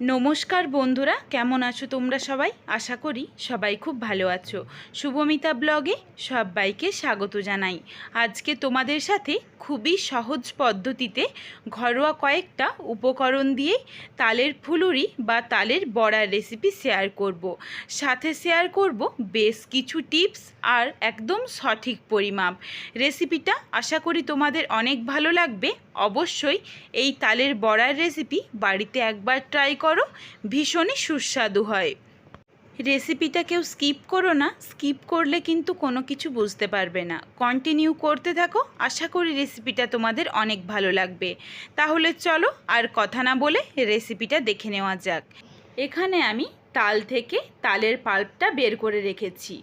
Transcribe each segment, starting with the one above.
নমস্কার বন্ধুরা, কেমন আছো তোমরা সবাই? আশা করি সবাই খুব ভালো আছো। শুভমিতা ব্লগে সবাইকে স্বাগত জানাই। আজকে তোমাদের সাথে খুবই সহজ পদ্ধতিতে ঘরোয়া কয়েকটা উপকরণ দিয়ে তালের ফুলুরি বা তালের বড়ার রেসিপি শেয়ার করব। সাথে শেয়ার করব বেশ কিছু টিপস আর একদম সঠিক পরিমাপ। রেসিপিটা আশা করি তোমাদের অনেক ভালো লাগবে। অবশ্যই এই তালের বড়ার রেসিপি বাড়িতে একবার ট্রাই করো, ভীষণই সুস্বাদু হয়। রেসিপিটা কেউ স্কিপ করো না স্কিপ করলে কিন্তু কোনো কিছু বুঝতে পারবে না। কন্টিনিউ করতে থাকো, আশা করি রেসিপিটা তোমাদের অনেক ভালো লাগবে। তাহলে চলো আর কথা না বলে রেসিপিটা দেখে নেওয়া যাক। এখানে আমি তাল থেকে তালের পাল্পটা বের করে রেখেছি।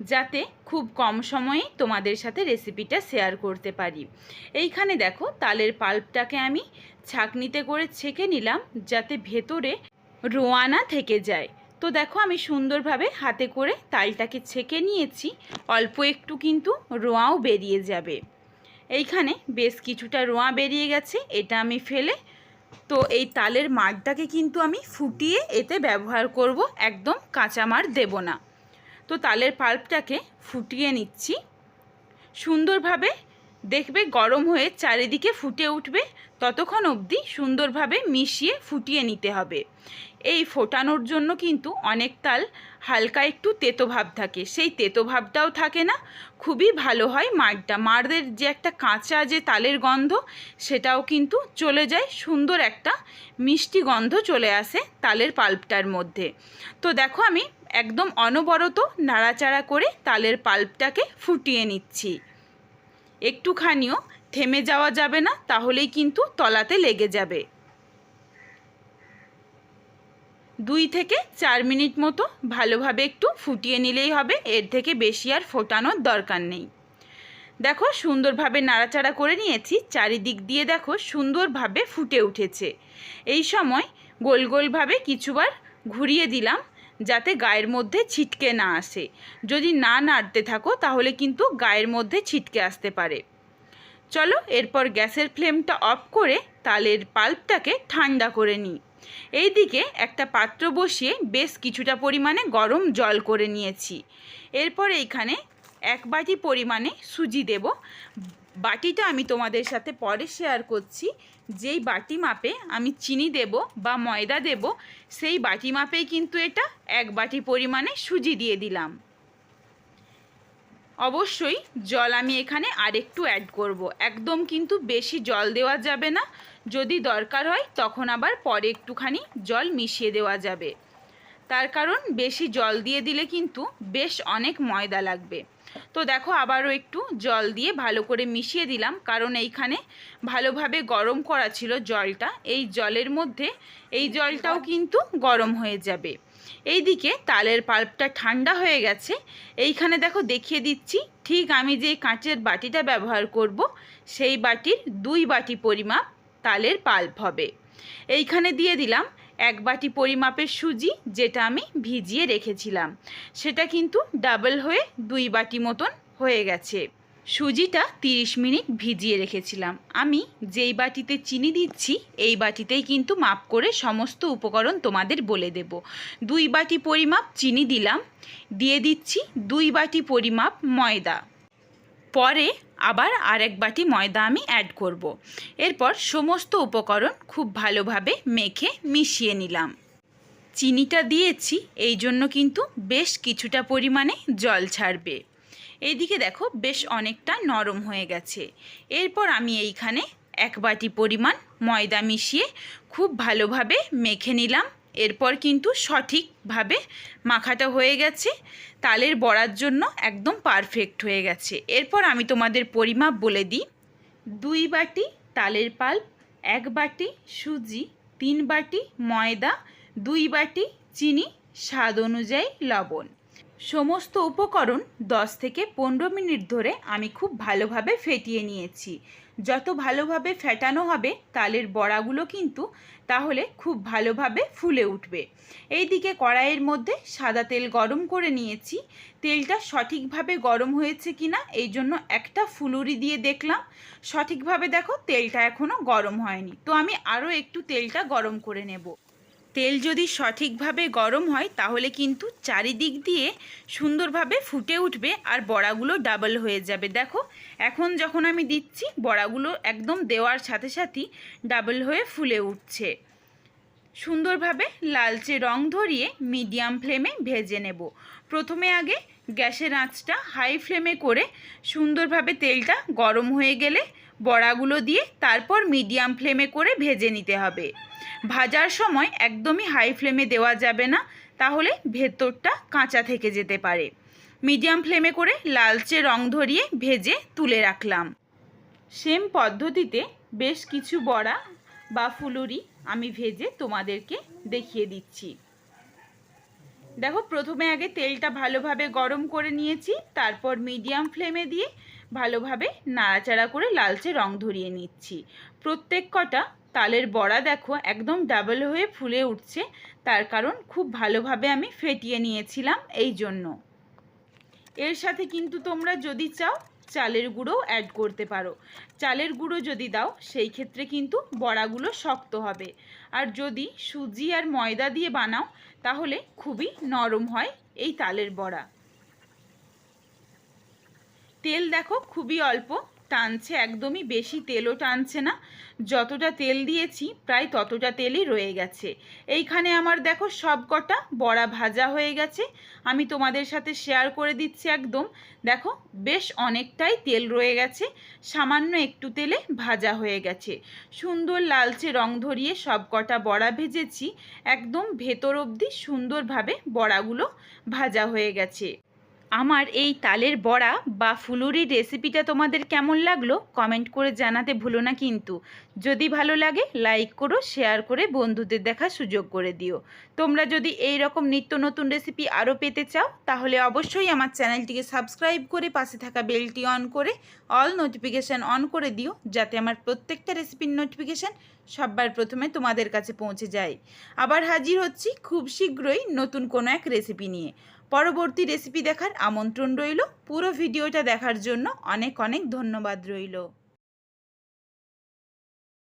যাতে খুব কম সময়ে তোমাদের সাথে রেসিপিটা শেয়ার করতে পারি। এইখানে দেখো, তালের পাল্পটাকে আমি ছাঁকনিতে করে ছেঁকে নিলাম যাতে ভেতরে রোয়ানা থেকে যায়। তো দেখো, আমি সুন্দরভাবে হাতে করে তালটাকে ছেঁকে নিয়েছি, অল্প একটু কিন্তু রোঁয়াও বেরিয়ে যাবে। এইখানে বেশ কিছুটা রোঁয়া বেরিয়ে গেছে, এটা আমি ফেলে, তো এই তালের মাড়টাকে কিন্তু আমি ফুটিয়ে এতে ব্যবহার করব, একদম কাঁচা মাড় দেব না। তো তালের পাল্পটাকে ফুটিয়ে নিচ্ছি। সুন্দরভাবে দেখবে গরম হয়ে চারিদিকে ফুটে উঠবে। ততক্ষণ অবধি সুন্দরভাবে মিশিয়ে ফুটিয়ে নিতে হবে। এই ফোটানোর জন্য কিন্তু অনেক তাল হালকা একটু তেতো ভাব থাকে। সেই তেতো ভাবটাও থাকে না। খুবই ভালো হয় মাড়টা মাড়দের যে একটা কাঁচা যে তালের গন্ধ, সেটাও কিন্তু চলে যায়। সুন্দর একটা মিষ্টি গন্ধ চলে আসে তালের পাল্পটার মধ্যে। তো দেখো আমি একদম অনবরত নাড়াচাড়া করে তালের পাল্পটাকে ফুটিয়ে নিচ্ছি। একটুখানিও থেমে যাওয়া যাবে না, তাহলেই কিন্তু তলাতে লেগে যাবে। দুই থেকে চার মিনিট মতো ভালোভাবে একটু ফুটিয়ে নিলেই হবে, এর থেকে বেশি আর ফোটানোর দরকার নেই। দেখো, সুন্দরভাবে নাড়াচাড়া করে নিয়েছি, চারিদিক দিয়ে দেখো সুন্দরভাবে ফুটে উঠেছে। এই সময় গোল গোলভাবে কিছুবার ঘুরিয়ে দিলাম যাতে গায়ের মধ্যে ছিটকে না আসে। যদি না নাড়তে থাকো, তাহলে কিন্তু গায়ের মধ্যে ছিটকে আসতে পারে। চলো, এরপর গ্যাসের ফ্লেমটা অফ করে তালের পাল্পটাকে ঠান্ডা করে নিই। এইদিকে একটা পাত্র বসিয়ে বেশ কিছুটা পরিমাণে গরম জল করে নিয়েছি। এরপর এইখানে এক বাটি পরিমাণে সুজি দেব। বাটিটা আমি তোমাদের সাথে পরে শেয়ার করছি। যেই বাটি মাপে আমি চিনি দেব বা ময়দা দেব, সেই বাটি মাপেই কিন্তু এটা এক বাটি পরিমাণে সুজি দিয়ে দিলাম। অবশ্যই জল আমি এখানে আরেকটু অ্যাড করব। একদম কিন্তু বেশি জল দেওয়া যাবে না। যদি দরকার হয় তখন আবার পরে একটুখানি জল মিশিয়ে দেওয়া যাবে। তার কারণ বেশি জল দিয়ে দিলে কিন্তু বেশ অনেক ময়দা লাগবে। তো দেখো আবারও একটু জল দিয়ে ভালো করে মিশিয়ে দিলাম, কারণ এইখানে ভালোভাবে গরম করা ছিল জলটা। এই জলের মধ্যে এই জলটাও কিন্তু গরম হয়ে যাবে। এইদিকে তালের পাল্পটা ঠান্ডা হয়ে গেছে। এইখানে দেখো দেখিয়ে দিচ্ছি, ঠিক আমি যে কাঁচের বাটিটা ব্যবহার করব, সেই বাটির দুই বাটি পরিমাপ তালের পাল্প হবে। এইখানে দিয়ে দিলাম এক বাটি পরিমাপের সুজি যেটা আমি ভিজিয়ে রেখেছিলাম। সেটা কিন্তু ডাবল হয়ে দুই বাটি মতন হয়ে গেছে। সুজিটা 30 মিনিট ভিজিয়ে রেখেছিলাম। আমি যেই বাটিতে চিনি দিচ্ছি, এই বাটিতেই কিন্তু মাপ করে সমস্ত উপকরণ তোমাদের বলে দেব। দুই বাটি পরিমাপ চিনি দিলাম। দিয়ে দিচ্ছি দুই বাটি পরিমাপ ময়দা। পরে আবার আরেক বাটি ময়দা আমি অ্যাড করব। এরপর সমস্ত উপকরণ খুব ভালোভাবে মেখে মিশিয়ে নিলাম। চিনিটা দিয়েছি, এই জন্য কিন্তু বেশ কিছুটা পরিমাণে জল ছাড়বে। এইদিকে দেখো বেশ অনেকটা নরম হয়ে গেছে। এরপর আমি এইখানে এক বাটি পরিমাণ ময়দা মিশিয়ে খুব ভালোভাবে মেখে নিলাম। এরপর কিন্তু সঠিকভাবে মাখাটা হয়ে গেছে। তালের বড়ার জন্য একদম পারফেক্ট হয়ে গেছে। এরপর আমি তোমাদের পরিমাপ বলে দিই। দুই বাটি তালের পাল্প, এক বাটি সুজি, তিন বাটি ময়দা, দুই বাটি চিনি, স্বাদ অনুযায়ী লবণ। সমস্ত উপকরণ 10 থেকে পনেরো মিনিট ধরে আমি খুব ভালোভাবে ফেটিয়ে নিয়েছি। যত ভালোভাবে ফেটানো হবে তালের বড়াগুলো কিন্তু তাহলে খুব ভালোভাবে ফুলে উঠবে। এইদিকে কড়াইয়ের মধ্যে সাদা তেল গরম করে নিয়েছি। তেলটা সঠিকভাবে গরম হয়েছে কিনা এই জন্য একটা ফুলুরি দিয়ে দেখলাম। সঠিকভাবে দেখো তেলটা এখনও গরম হয়নি। তো আমি আরও একটু তেলটা গরম করে নেব। তেল যদি সঠিকভাবে গরম হয়, তাহলে কিন্তু চারিদিক দিয়ে সুন্দরভাবে ফুটে উঠবে আর বড়াগুলো ডাবল হয়ে যাবে। দেখো, এখন যখন আমি দিচ্ছি, বড়াগুলো একদম দেওয়ার সাথে সাথেই ডাবল হয়ে ফুলে উঠছে। সুন্দরভাবে লালচে রং ধরিয়ে মিডিয়াম ফ্লেমে ভেজে নেব। প্রথমে আগে গ্যাসের আঁচটা হাই ফ্লেমে করে সুন্দরভাবে তেলটা গরম হয়ে গেলে বড়াগুলো দিয়ে তারপর মিডিয়াম ফ্লেমে করে ভেজে নিতে হবে। ভাজার সময় একদমই হাই ফ্লেমে দেওয়া যাবে না, তাহলে ভেতরটা কাঁচা থেকে যেতে পারে। মিডিয়াম ফ্লেমে করে লালচে রং ধরিয়ে ভেজে তুলে রাখলাম। সেম পদ্ধতিতে বেশ কিছু বড়া বা ফুলুরি আমি ভেজে তোমাদেরকে দেখিয়ে দিচ্ছি। দেখো, প্রথমে আগে তেলটা ভালোভাবে গরম করে নিয়েছি, তারপর মিডিয়াম ফ্লেমে দিয়ে ভালোভাবে নাড়াচাড়া করে লালচে রং ধরিয়ে নিচ্ছি। প্রত্যেক কটা তালের বড়া দেখো একদম ডাবল হয়ে ফুলে উঠছে। তার কারণ খুব ভালোভাবে আমি ফেটিয়ে নিয়েছিলাম এই জন্য। এর সাথে কিন্তু তোমরা যদি চাও চালের গুঁড়োও অ্যাড করতে পারো। চালের গুঁড়ো যদি দাও, সেই ক্ষেত্রে কিন্তু বড়াগুলো শক্ত হবে। আর যদি সুজি আর ময়দা দিয়ে বানাও, তাহলে খুবই নরম হয় এই তালের বড়া। তেল দেখো খুবই অল্প টানছে, একদমই বেশি তেলও টানছে না। যতটা তেল দিয়েছি, প্রায় ততটা তেলই রয়ে গেছে। এইখানে আমার দেখো সব কটা বড়া ভাজা হয়ে গেছে। আমি তোমাদের সাথে শেয়ার করে দিচ্ছি একদম। দেখো, বেশ অনেকটাই তেল রয়ে গেছে। সামান্য একটু তেলে ভাজা হয়ে গেছে। সুন্দর লালচে রং ধরিয়ে সব কটা বড়া ভেজেছি। একদম ভেতর অবধি সুন্দরভাবে বড়াগুলো ভাজা হয়ে গেছে। আমার এই তালের বড়া বা ফুলুরির রেসিপিটা তোমাদের কেমন লাগল কমেন্ট করে জানাতে ভুলো না কিন্তু। যদি ভালো লাগে লাইক করো শেয়ার করে বন্ধুদের দেখার সুযোগ করে দিও। তোমরা যদি এই রকম নিত্য নতুন রেসিপি আরও পেতে চাও, তাহলে অবশ্যই আমার চ্যানেলটিকে সাবস্ক্রাইব করে পাশে থাকা বেলটি অন করে অল নোটিফিকেশান অন করে দিও, যাতে আমার প্রত্যেকটা রেসিপির নোটিফিকেশান সবার প্রথমে তোমাদের কাছে পৌঁছে যায়। আবার হাজির হচ্ছি খুব শীঘ্রই নতুন কোনো এক রেসিপি নিয়ে। পরবর্তী রেসিপি দেখার আমন্ত্রণ রইল। পুরো ভিডিওটা দেখার জন্য অনেক অনেক ধন্যবাদ রইল।